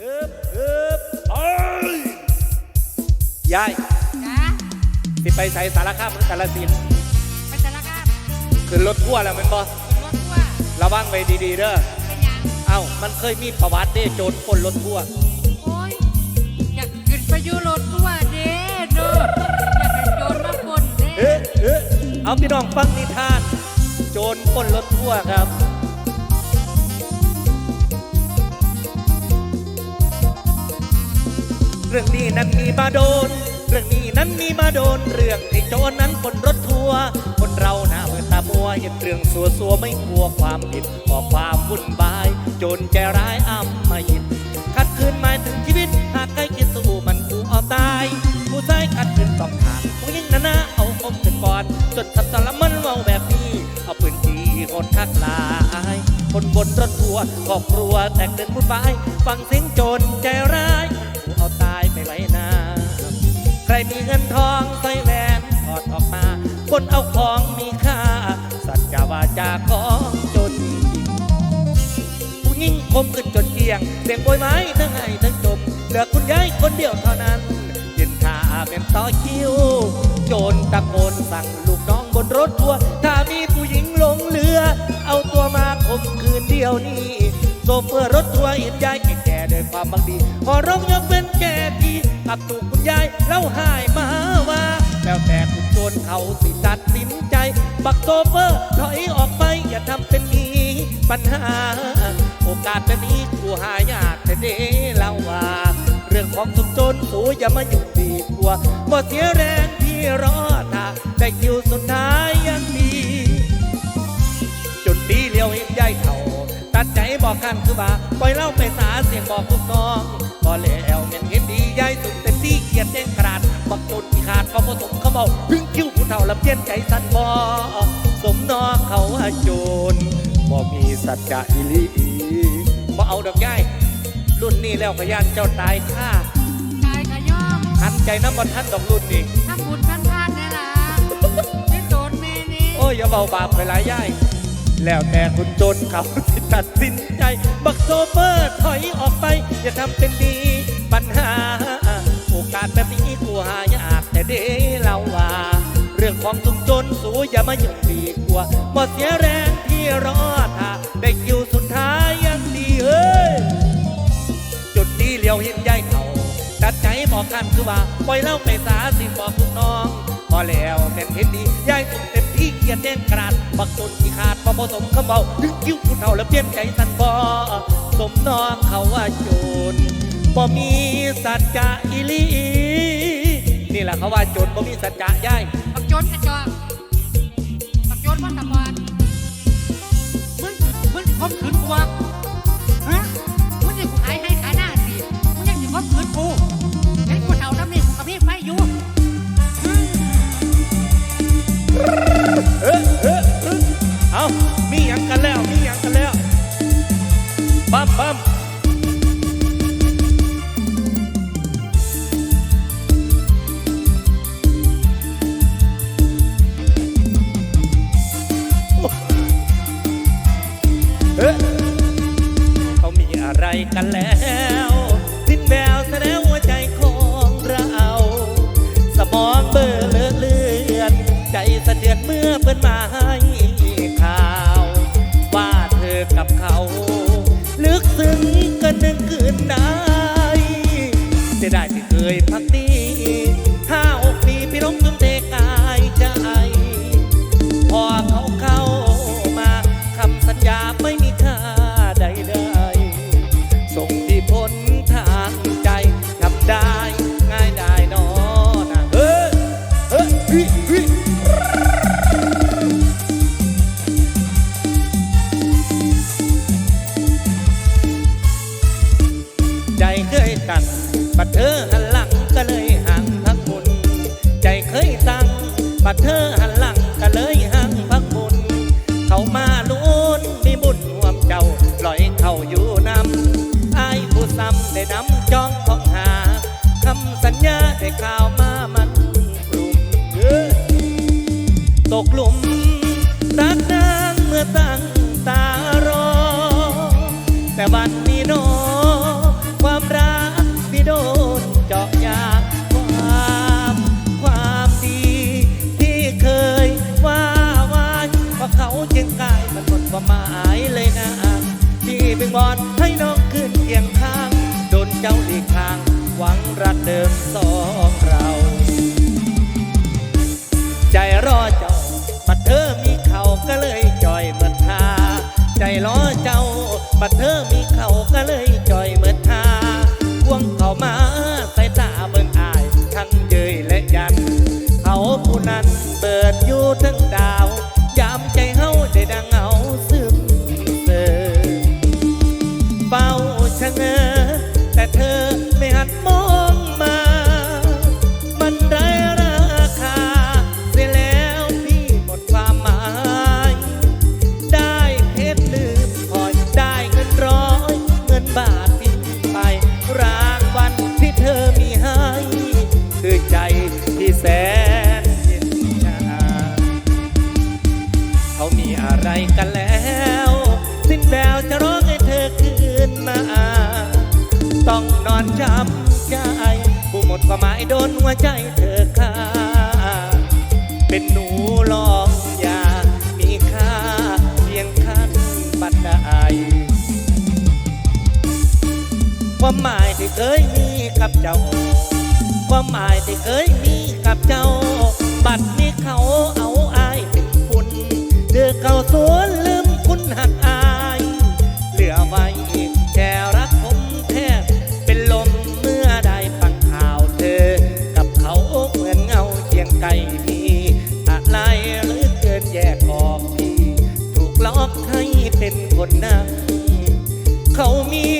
ฮึบฮึบเอ้ยยายจ้าสิไปใส่สารคามหรือกาลสินธุ์ไปสารคามขึ้นรถทั่วร์แล้วแมันบ่รถทั่วร์ระวังไว้ดีๆเด้อเป็นหยังเอ้ามันเคยมีประวัติเด้โจรปล้นรถทั่วร์โอ้ยอยากขึ้นไปอยู่รถทั่วร์เด้เด้ออยากให้โจรมาปล้นเด้เอ๊ะเอ๊ะเอาพี่น้องฟังนิทาน โจรปล้นรถทั่วร์ครับ รื่องนี้นั้นมีมาโดน เรื่องนี้นั้นมีมาโดน เรื่องไอ้โจรนั้นบนรถทัวร์คนเราหน้าเมื่อตามัวเห็นเรื่องสัวสัวไม่กลัวความผิดออกความวุ่นวาย โจรใจร้ายอ้ำมาหินขัดคืนหมายถึงชีวิต หากใครคิดสู้มันกูเอาตายผู้ชายขัดคืนสองขาผู้หญิงนั่นนะเอาคมขึ้นก่อนจนสับสารมันเมาแบบนี้เอาปืนจีโหดคักลายคนบนรถทัวร์ครอบครัวแตกเดินวุ่นวายฟังเสียงโจรใจร้าย รมีเงินทองใส่แหวนถอดออกมา คนเอาของมีค่า สัจจาวาจาของจนจริงผู้หญิงคมขึ้นจนเกลียงเสียงโวยวายทั้งไห้ทั้งจมเหลือคุณยายคนเดียวเท่านั้นยืนขาเป็นต่อคิวโจรตะโกนสั่งลูกน้องบนรถทัวร์ถ้ามีผู้หญิงหลงเรือ เอาตัวมาข่มคืนเดียวนี้โซเฟอร์รถทัวร์เห็นยาย ด้วยความบังดีพอร้องยกเป็นแก่ดีอับถูกคุณยายเล่าหายมาว่า แล้วแต่คุณโจรเขาสิตัดสินใจ บักโซเฟอร์ถอยออกไปอย่าทำเป็นมีปัญหา โอกาสแบบนี้กูหายากแต่เด้เล่าว่า เรื่องของสุขจนสูอย่ามายุ่ดีกว่าบ่เสียแรงที่รอ ว่าปล่อยเล่าไปสาเสียงบอกลูกน้องพอแล้วเห็นเห็นดียายสุดเต็มที่เกียดแจ้งกระดาษบักจนที่ขาดก็ผสมเขาเมาถึงคิ้วผู้เฒ่าลำเพี้ยนใจสั่นบอสมนอเขาว่าโจรบ่มีสัจจะอีหลีบ่เอาดอกยายรุ่นนี้แล้วพยานเจ้าตายค่าตายกะย่อมหันใจน้ำมันท่านดอกรุ่นนี้ถ้าบุญท่านพลาดแน่ล่ะนี่โจรแม่นี่โอ้ยอย่าเบาบาปไปหลายย่าย แล้วแต่คุณจนเขาที่ตัดสินใจ บักโซเฟอร์ถอยออกไป อย่าทำเป็นดีปัญหา โอกาสแบบนี้กูหายากแต่เด้เล่าว่า เรื่องของสุขจนสูอย่ามายุ่งดีกว่าหมดเสียแรงที่รอถ้าได้คิวสุดท้ายยังดีเฮ้ย จุดนี้เลี้ยวเห็นยายเขาตัดใจบอกกันคือว่าปล่อยเล่าไปสาสิบอกลูกน้องพอแล้วแม่นเห็นดียายสุดเต็มที่เกียรติแดนกราดบักตนที่ขาดบ่ผสมคำเบาถึงคิ้วผู้เฒ่าแล้วเปลี่ยนใจสันบอสมน้องเขาว่าโจรบ่มีสัจจะอีลีนี่แหละเขาว่าโจรบ่มีสัจจะยายบักโจรกระจอกบักโจรพันตะบอดมึงมึงคมขืนกูวะ ปั๊มปั๊มเขามีอะไรกันแล้วสิ้นแววแสดงหัวใจของเรา สมองเบลอเลอะเลือน ใจสะเทือนเมื่อเพื่อนมาให้ข่าว ว่าเธอกับเขา ยดายที่เคยพักดี ก็เลยห่างพักบุญ เขามาลุ้นมีบุญร่วมเจ้าลอยเขาอยู่นำอายผู้ซ้ำได้นำจองของหาคำสัญญาได้ข่าวมามันกลุ่มตกหลุมรักนางเมื่อตั้ง อนจำใจผู้หมดความหมายโดนหัวใจเธอค่าเป็นหนูหลอกยามีค่าเพียงขั้นบันไดความหมายที่เคยมีกับเจ้า ความหมายที่เคยมีกับเจ้า บัดนี้เขาเอาอายเป็นคุณเธอเขาสวนลืมคุณหักอาย เป็นคนนั้นเขามี